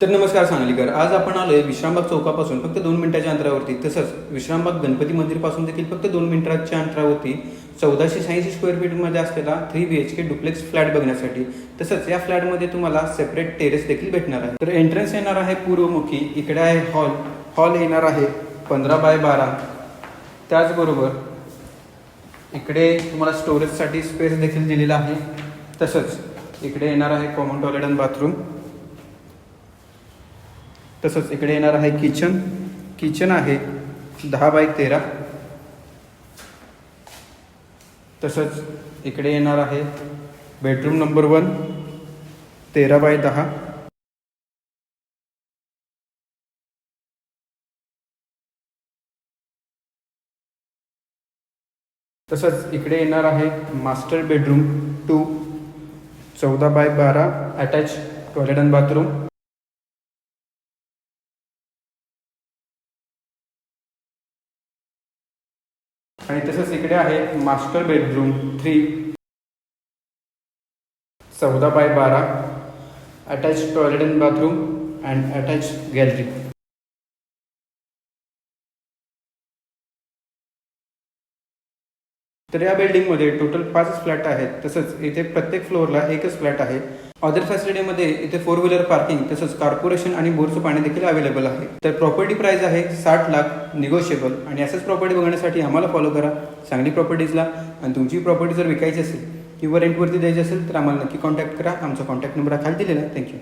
तर नमस्कार सांगलीकर आज आपण आलोय विश्रामबाग चौकापासून फक्त दोन मिनिटाच्या अंतरावरती. तसंच विश्रामबाग गणपती मंदिरपासून देखील फक्त दोन मिनिटाच्या अंतरावरती चौदाशे शहाऐंशी स्क्वेअर फीटमध्ये असलेला three B H K duplex flat बघण्यासाठी. तसंच या फ्लॅटमध्ये तुम्हाला सेपरेट टेरेस देखील भेटणार आहे. तर एंट्रन्स येणार आहे पूर्वमुखी. इकडे आहे हॉल हॉल येणार आहे पंधरा बाय बारा. त्याचबरोबर इकडे तुम्हाला स्टोरेजसाठी स्पेस देखील दिलेला आहे. तसंच इकडे येणार आहे कॉमन टॉयलेट आणि बाथरूम तसंच इकडे येणार आहे किचन. किचन आहे दहा बाय तेरा. तसंच इकडे येणार आहे बेडरूम नंबर वन तेरा बाय दहा. तसंच इकडे येणार आहे मास्टर बेडरूम टू चौदा बाय बारा अटॅच टॉयलेट अँड बाथरूम. आणि तसंच इकडे आहे मास्टर बेडरूम थ्री. चौदा बाय बारा. Attach toilet and bathroom and attach gallery तर या बिल्डिंगमध्ये टोटल पाच फ्लॅट आहेत. तसंच इथे प्रत्येक फ्लोअरला एकच फ्लॅट आहे. अदर फॅसिलिटीमध्ये इथे फोर व्हीलर पार्किंग तसंच कॉर्पोरेशन आणि बोरचं पाणी देखील अवेलेबल आहे. तर प्रॉपर्टी प्राइस आहे साठ लाख निगोशिएबल आणि असंच प्रॉपर्टी बघण्यासाठी आम्हाला फॉलो करा. सांगली प्रॉपर्टीजला आणि तुमची प्रॉपर्टी जर विकायची असेल किंवा रेंटवरती द्यायची असेल तर आम्हाला नक्की कॉन्टॅक्ट करा. आमचा कॉन्टॅक्ट नंबर खाली दिलेला आहे. थँक्यू